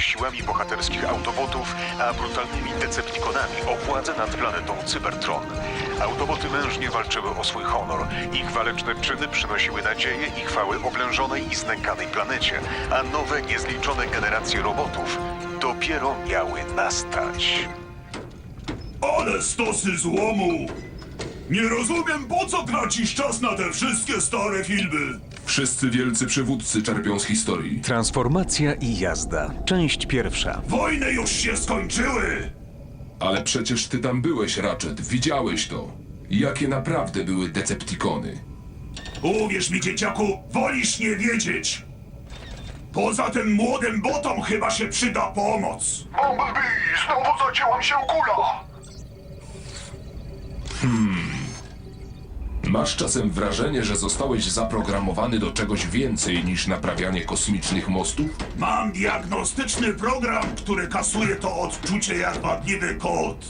siłami bohaterskich Autobotów a brutalnymi Decepticonami o władzę nad planetą Cybertron. Autoboty mężnie walczyły o swój honor. Ich waleczne czyny przynosiły nadzieję i chwały oblężonej i znękanej planecie, a nowe, niezliczone generacje robotów dopiero miały nastać. Ale stosy złomu! Nie rozumiem, po co tracisz czas na te wszystkie stare filmy? Wszyscy wielcy przywódcy czerpią z historii. Transformacja i jazda. Część pierwsza. Wojny już się skończyły! Ale przecież ty tam byłeś, Ratchet. Widziałeś to. Jakie naprawdę były Decepticony. Uwierz mi, dzieciaku, wolisz nie wiedzieć! Poza tym młodym botom chyba się przyda pomoc! Bumblebee, znowu zacięłam się kula! Masz czasem wrażenie, że zostałeś zaprogramowany do czegoś więcej niż naprawianie kosmicznych mostów? Mam diagnostyczny program, który kasuje to odczucie jak wadliwy kot.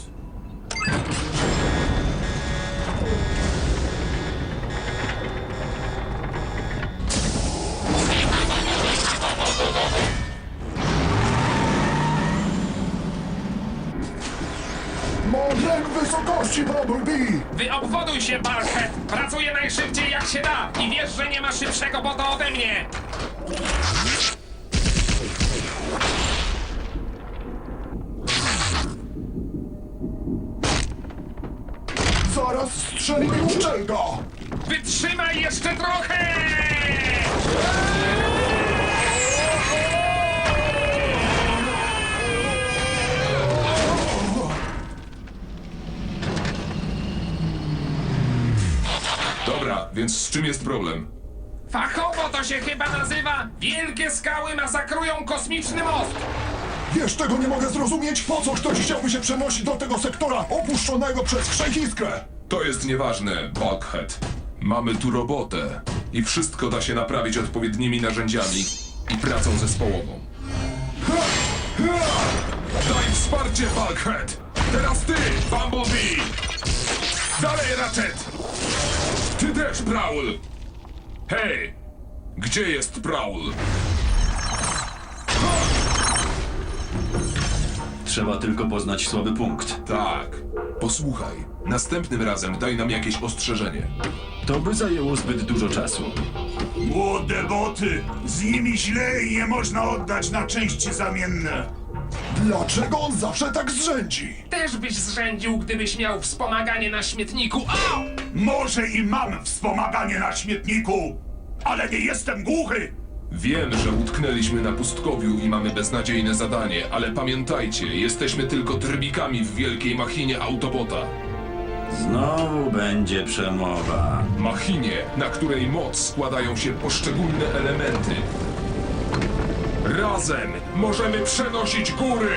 Modlek wysokości, Bumblebee! Wyobwoduj się, Barhead! Najszybciej jak się da i wiesz, że nie ma szybszego bota ode mnie! Zaraz strzeli mi uczelga! Wytrzymaj jeszcze trochę! Dobra, więc z czym jest problem? Fachowo to się chyba nazywa Wielkie skały masakrują kosmiczny most! Wiesz, tego nie mogę zrozumieć, po co ktoś chciałby się przenosić do tego sektora opuszczonego przez wszechiskrę! To jest nieważne, Bulkhead. Mamy tu robotę. I wszystko da się naprawić odpowiednimi narzędziami i pracą zespołową. Daj wsparcie, Bulkhead! Teraz ty, Bumblebee! Dalej, Ratchet! Ty też, Prowl! Hej! Gdzie jest Prowl? Trzeba tylko poznać słaby punkt. Tak. Posłuchaj. Następnym razem daj nam jakieś ostrzeżenie. To by zajęło zbyt dużo czasu. Młode boty, z nimi źle i nie można oddać na części zamienne. Dlaczego on zawsze tak zrzędzi? Też byś zrzędził, gdybyś miał wspomaganie na śmietniku. Au! Może i mam wspomaganie na śmietniku, ale nie jestem głuchy. Wiem, że utknęliśmy na pustkowiu i mamy beznadziejne zadanie, ale pamiętajcie, jesteśmy tylko trybikami w wielkiej machinie Autobota. Znowu będzie przemowa. Machinie, na której moc składają się poszczególne elementy. Razem możemy przenosić góry!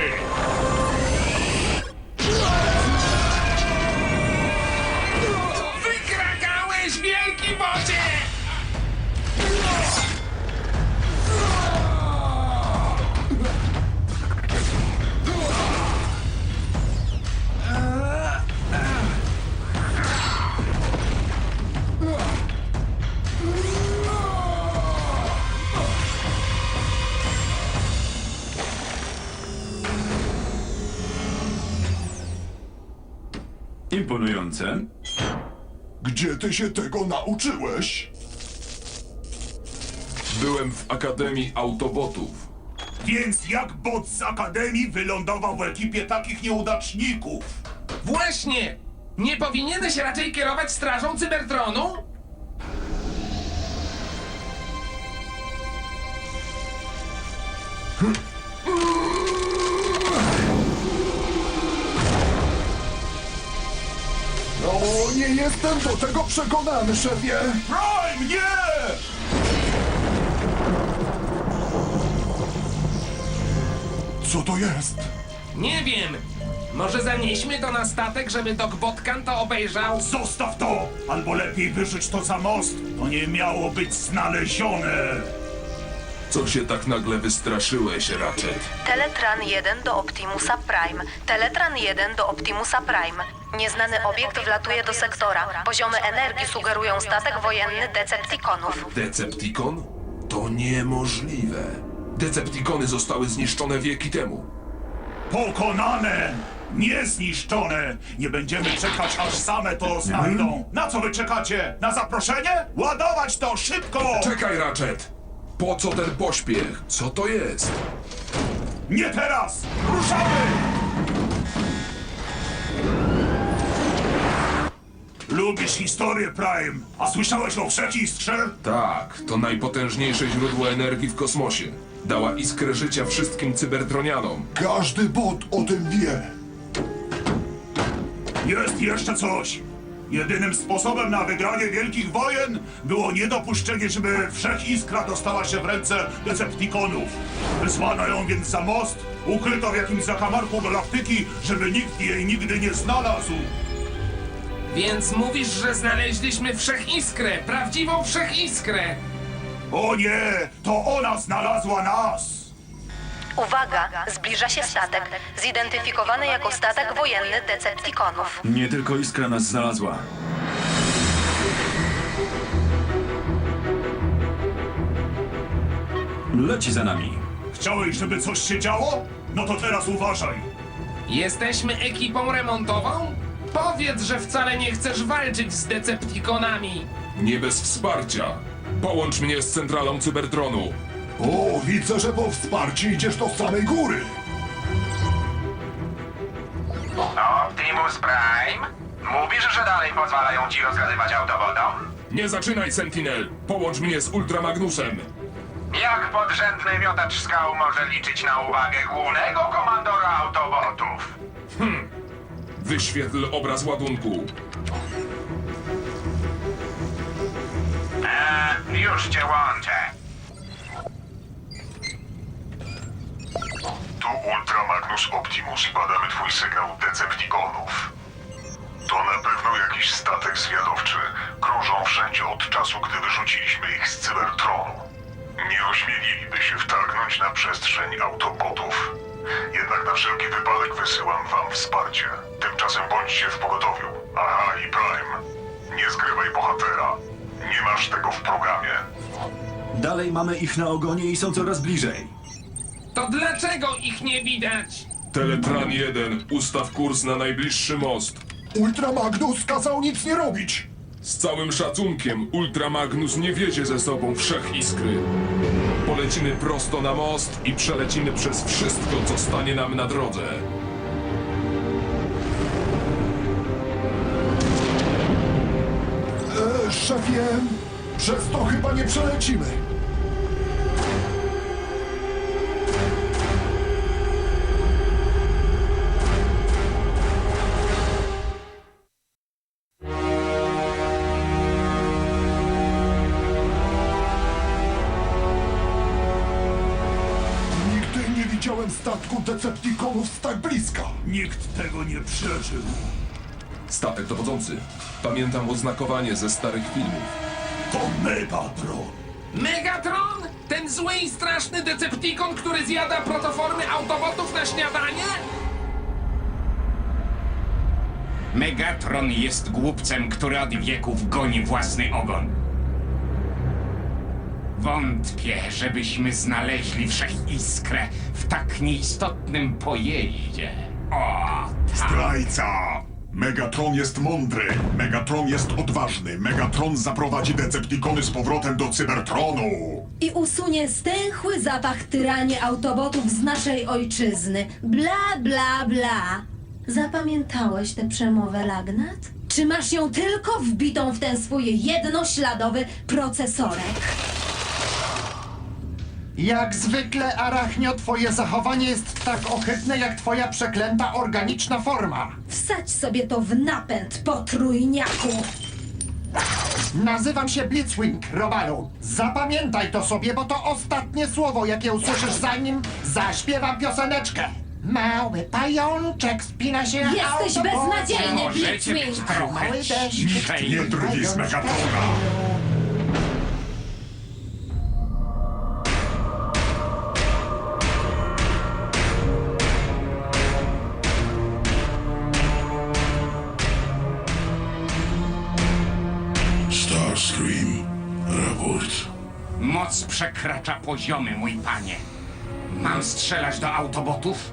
Imponujące. Gdzie ty się tego nauczyłeś? Byłem w Akademii Autobotów. Więc jak bot z Akademii wylądował w ekipie takich nieudaczników? Właśnie! Nie powinieneś raczej kierować strażą Cybertronu? Jestem do tego przekonany, szefie! Prime, nie! Co to jest? Nie wiem. Może zanieśmy to na statek, żeby Doc Botkan to obejrzał? Zostaw to! Albo lepiej wyrzuć to za most. To nie miało być znalezione. Co się tak nagle wystraszyłeś, Ratchet? Teletran 1 do Optimusa Prime. Teletran 1 do Optimusa Prime. Nieznany obiekt wlatuje do sektora. Poziomy energii sugerują statek wojenny Decepticonów. Decepticon? To niemożliwe. Deceptikony zostały zniszczone wieki temu. Pokonane! Niezniszczone! Nie będziemy czekać, aż same to znajdą. Na co wy czekacie? Na zaproszenie? Ładować to szybko! Czekaj, Ratchet! Po co ten pośpiech? Co to jest? Nie teraz! Ruszamy! Lubisz historię, Prime? A słyszałeś o wszechiskrze? Tak, to najpotężniejsze źródło energii w kosmosie. Dała iskrę życia wszystkim cybertronianom. Każdy bot o tym wie. Jest jeszcze coś. Jedynym sposobem na wygranie wielkich wojen było niedopuszczenie, żeby Wszechiskra dostała się w ręce Decepticonów. Wysłano ją więc za most, ukryto w jakimś zakamarku galaktyki, żeby nikt jej nigdy nie znalazł. Więc mówisz, że znaleźliśmy wszechiskrę, prawdziwą wszechiskrę. O nie, to ona znalazła nas! Uwaga! Zbliża się statek, zidentyfikowany jako statek wojenny Decepticonów. Nie tylko iskra nas znalazła. Leci za nami. Chciałeś, żeby coś się działo? No to teraz uważaj. Jesteśmy ekipą remontową? Powiedz, że wcale nie chcesz walczyć z Decepticonami. Nie bez wsparcia. Połącz mnie z centralą Cybertronu. O, widzę, że po wsparciu idziesz do samej góry. Optimus Prime? Mówisz, że dalej pozwalają ci rozgadywać autobotom? Nie zaczynaj, Sentinel! Połącz mnie z Ultramagnusem! Jak podrzędny miotacz skał może liczyć na uwagę głównego komandora autobotów? Wyświetl obraz ładunku. Eee, już cię łączę. Tu Ultra Magnus Optimus, badamy twój sygnał Decepticonów. To na pewno jakiś statek zwiadowczy. Krążą wszędzie od czasu, gdy wyrzuciliśmy ich z Cybertronu. Nie ośmieliliby się wtargnąć na przestrzeń autobotów. Jednak na wszelki wypadek wysyłam wam wsparcie. Tymczasem bądźcie w pogotowiu. Aha, i Prime. Nie zgrywaj bohatera. Nie masz tego w programie. Dalej mamy ich na ogonie i są coraz bliżej. To dlaczego ich nie widać? Teletran 1, ustaw kurs na najbliższy most. Ultra Magnus kazał nic nie robić. Z całym szacunkiem, Ultramagnus nie wiezie ze sobą wszechiskry. Polecimy prosto na most i przelecimy przez wszystko, co stanie nam na drodze. Szefie, przez to chyba nie przelecimy. Nigdy nie widziałem statku Decepticonów z tak bliska. Nikt tego nie przeżył. Statek dowodzący. Pamiętam oznakowanie ze starych filmów. To Megatron. Megatron? Ten zły i straszny Decepticon, który zjada protoformy autobotów na śniadanie? Megatron jest głupcem, który od wieków goni własny ogon. Wątpię, żebyśmy znaleźli wszechiskrę w tak nieistotnym pojeździe. O, tak. Zdrajca! Megatron jest mądry, Megatron jest odważny, Megatron zaprowadzi Decepticony z powrotem do Cybertronu! i usunie stęchły zapach tyranie autobotów z naszej ojczyzny. Bla, bla, bla. Zapamiętałeś tę przemowę, Lagnat? Czy masz ją tylko wbitą w ten swój jednośladowy procesorek? Jak zwykle, Arachnio, twoje zachowanie jest tak ohydne jak twoja przeklęta organiczna forma. Wsadź sobie to w napęd, potrójniaku! Nazywam się Blitzwing, Robalu. Zapamiętaj to sobie, bo to ostatnie słowo, jakie usłyszysz zanim zaśpiewam pioseneczkę. Mały pajączek spina się Jesteś autobusem. beznadziejny, Możecie być Blitzwing! trochę Mały deszcz. ciszej. Nie drwi z Megatrona! Przekracza poziomy, mój panie. Mam strzelać do autobotów?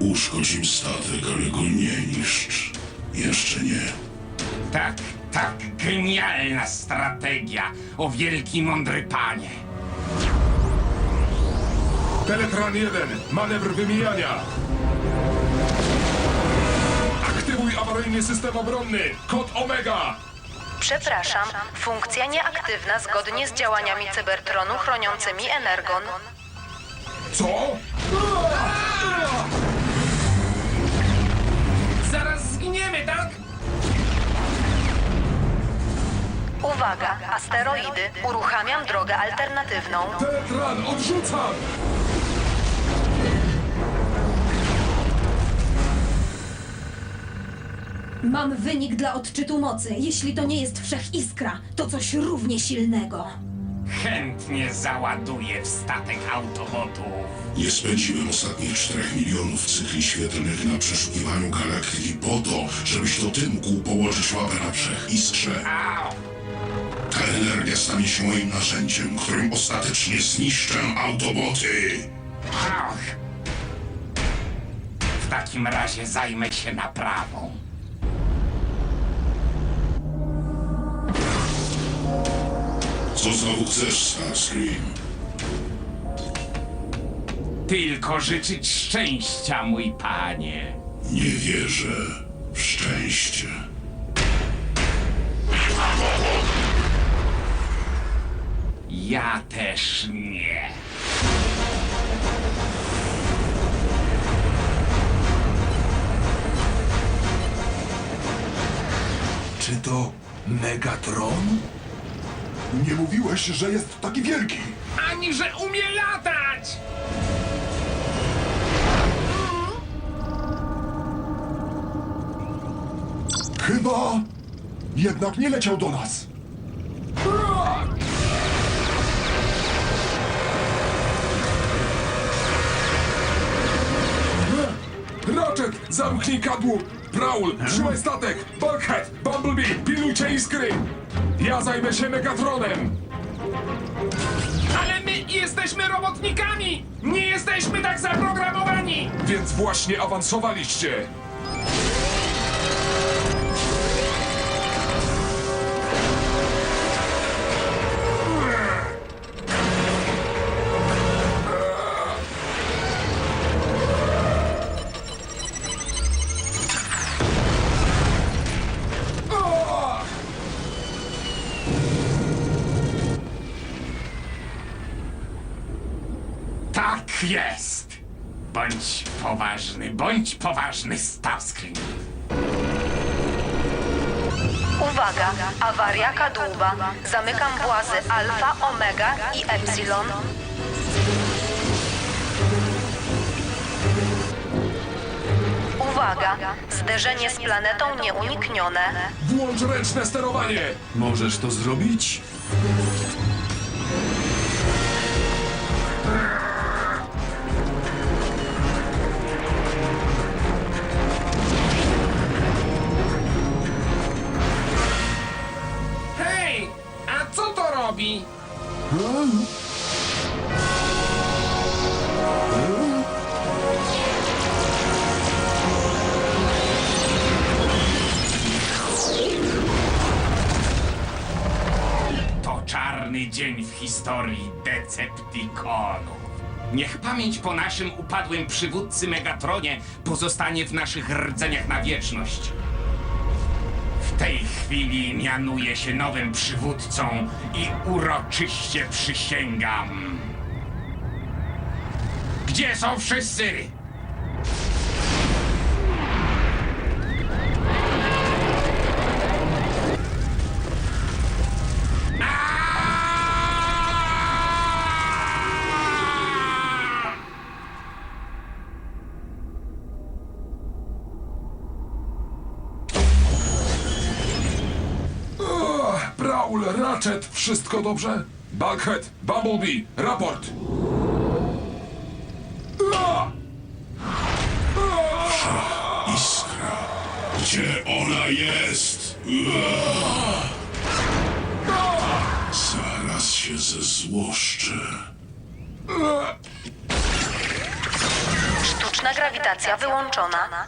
Uszkodź im statek, ale go nie niszcz. Jeszcze nie. Tak, tak, genialna strategia, o wielki mądry panie. Teletran 1, manewr wymijania. Aktywuj awaryjny system obronny, kod Omega. Przepraszam, funkcja nieaktywna zgodnie z działaniami Cybertronu chroniącymi Energon. Co? Zaraz zginiemy, tak? Uwaga, asteroidy. Uruchamiam drogę alternatywną. Teletran, odrzucam! Mam wynik dla odczytu mocy. Jeśli to nie jest wszechiskra, to coś równie silnego. Chętnie załaduję w statek autobotów. Nie spędziłem ostatnich 4 milionów cykli świetlnych na przeszukiwaniu galaktyki po to, żebyś to ty mógł położyć łapę na wszechiskrze. Au! Ta energia stanie się moim narzędziem, którym ostatecznie zniszczę autoboty. Ach! W takim razie zajmę się naprawą. Co znowu chcesz, Starscream? Tylko życzyć szczęścia, mój panie. Nie wierzę w szczęście. Ja też nie. Czy to Megatron? Nie mówiłeś, że jest taki wielki. Ani że umie latać! Chyba jednak nie leciał do nas. Ratchet, zamknij kadłub! Prowl, trzymaj statek! Bulkhead, Bumblebee, pilnujcie iskry! Ja zajmę się Megatronem! Ale my jesteśmy robotnikami! Nie jesteśmy tak zaprogramowani! Więc właśnie awansowaliście! Bądź poważny, bądź poważny, Starscream. Uwaga, awaria kadłuba. Zamykam włazy alfa, omega i epsilon. Uwaga, zderzenie z planetą nieuniknione. Włącz ręczne sterowanie! Możesz to zrobić? Decepticonów. Niech pamięć po naszym upadłym przywódcy Megatronie pozostanie w naszych rdzeniach na wieczność. W tej chwili mianuję się nowym przywódcą i uroczyście przysięgam. Gdzie są wszyscy? Ratchet, wszystko dobrze? Bulkhead, Bumblebee, raport! Iskra. Gdzie ona jest? Zaraz Zaraz się zezłoszczę. Sztuczna grawitacja wyłączona.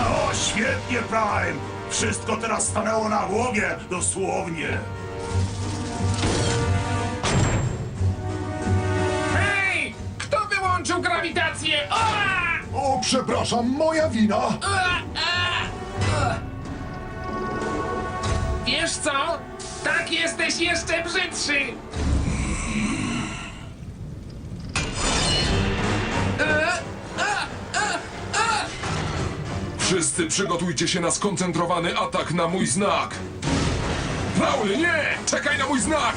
O, świetnie, Prime! Wszystko teraz stanęło na głowie, dosłownie. Hej! Kto wyłączył grawitację? O! O, przepraszam, moja wina! Wiesz co? Tak jesteś jeszcze brzydszy! Wszyscy przygotujcie się na skoncentrowany atak na mój znak. Paul, nie! Czekaj na mój znak!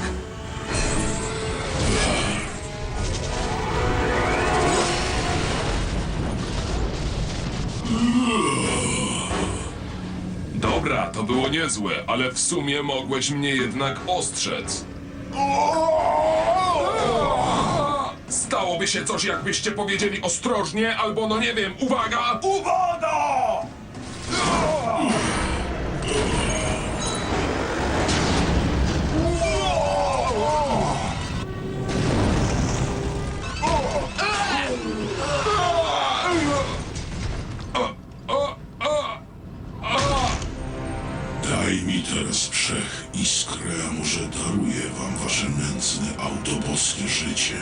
Dobra, to było niezłe, ale w sumie mogłeś mnie jednak ostrzec. Stałoby się coś, jakbyście powiedzieli ostrożnie, albo no nie wiem, uwaga! Uwaga! Mi teraz wszech iskrę, a może daruję wam wasze nędzne autoboskie życie.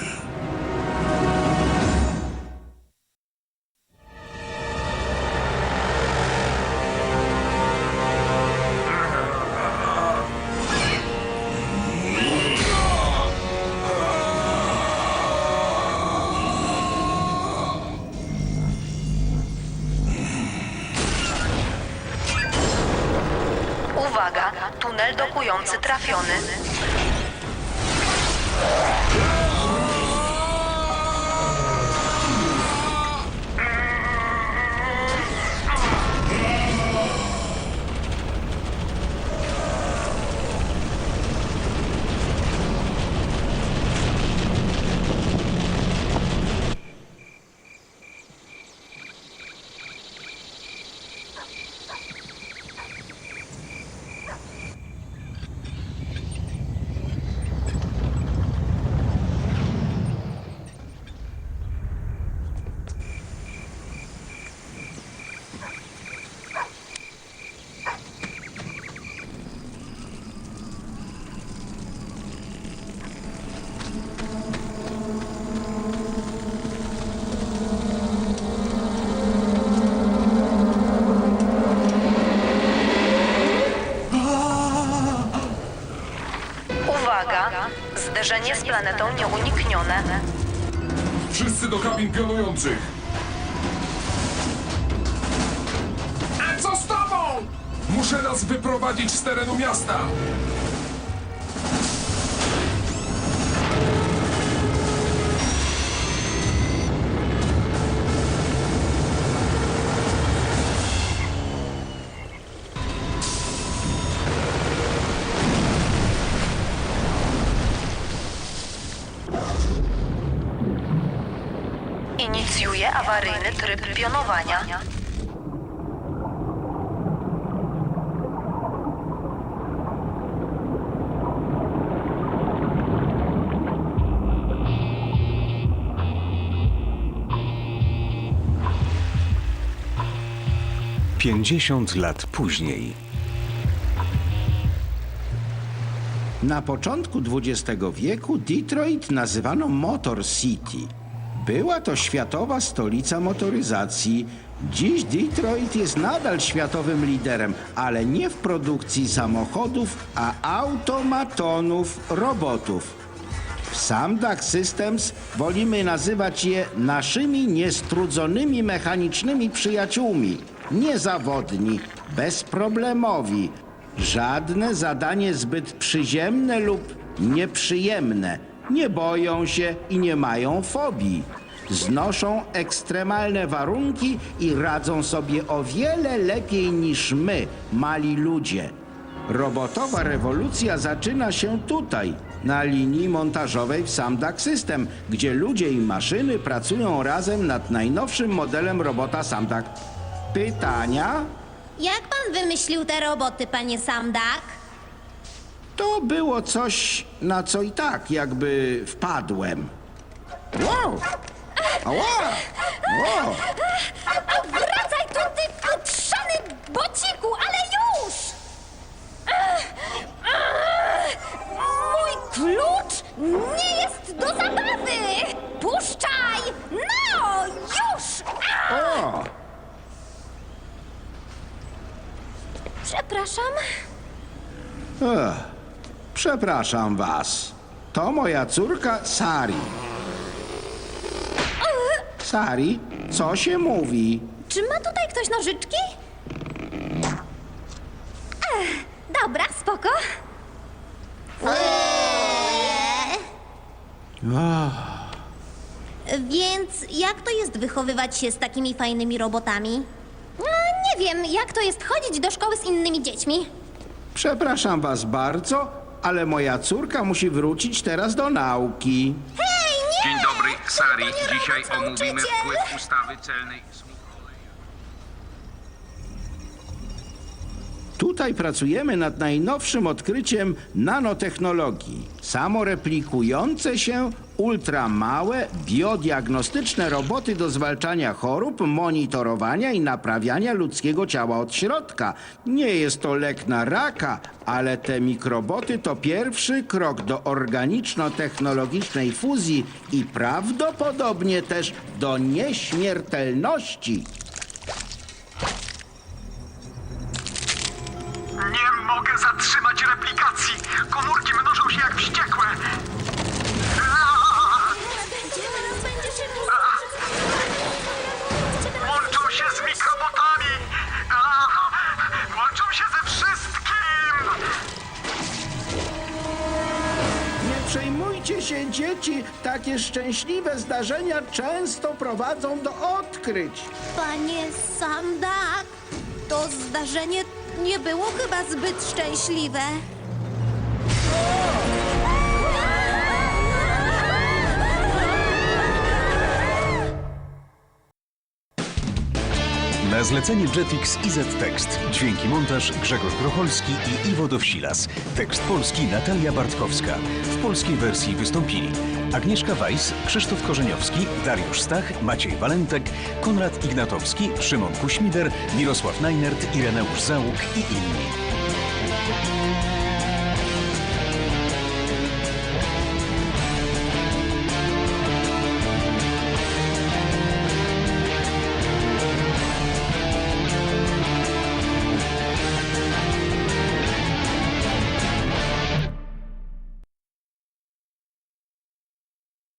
Planetą nieuniknione. Wszyscy do kabin pionujących! A co z tobą? Muszę nas wyprowadzić z terenu miasta! Tryb pionowania. Pięćdziesiąt lat później. Na początku XX wieku Detroit nazywano Motor City. Była to światowa stolica motoryzacji. Dziś Detroit jest nadal światowym liderem, ale nie w produkcji samochodów, a automatonów, robotów. W Samdach Systems wolimy nazywać je naszymi niestrudzonymi mechanicznymi przyjaciółmi. Niezawodni, bezproblemowi. Żadne zadanie zbyt przyziemne lub nieprzyjemne. Nie boją się i nie mają fobii. Znoszą ekstremalne warunki i radzą sobie o wiele lepiej niż my, mali ludzie. Robotowa rewolucja zaczyna się tutaj, na linii montażowej w Samdak System, gdzie ludzie i maszyny pracują razem nad najnowszym modelem robota Samdak. Pytania? Jak pan wymyślił te roboty, panie Samdak? To było coś, na co i tak jakby wpadłem. Wow! Ała! Wow! Przepraszam was. To moja córka Sari. Sari, co się mówi? Czy ma tutaj ktoś nożyczki? Ech, dobra, spoko. Więc jak to jest wychowywać się z takimi fajnymi robotami? No, nie wiem, jak to jest chodzić do szkoły z innymi dziećmi. Przepraszam was bardzo, ale moja córka musi wrócić teraz do nauki. Hej, nie! Dzień dobry, Sari. Dzisiaj omówimy wpływ ustawy celnej. Tutaj pracujemy nad najnowszym odkryciem nanotechnologii. Samoreplikujące się, ultramałe, biodiagnostyczne roboty do zwalczania chorób, monitorowania i naprawiania ludzkiego ciała od środka. Nie jest to lek na raka, ale te mikroboty to pierwszy krok do organiczno-technologicznej fuzji i prawdopodobnie też do nieśmiertelności. Dzieci. Takie szczęśliwe zdarzenia często prowadzą do odkryć. Panie Sandak, to zdarzenie nie było chyba zbyt szczęśliwe. Na zlecenie Jetix i Z-Tekst. Dźwięki montaż Grzegorz Procholski i Iwo Dowsilas. Tekst polski Natalia Bartkowska. W polskiej wersji wystąpili Agnieszka Weiss, Krzysztof Korzeniowski, Dariusz Stach, Maciej Walentek, Konrad Ignatowski, Szymon Kuśmider, Mirosław Najnert, Ireneusz Załuk i inni.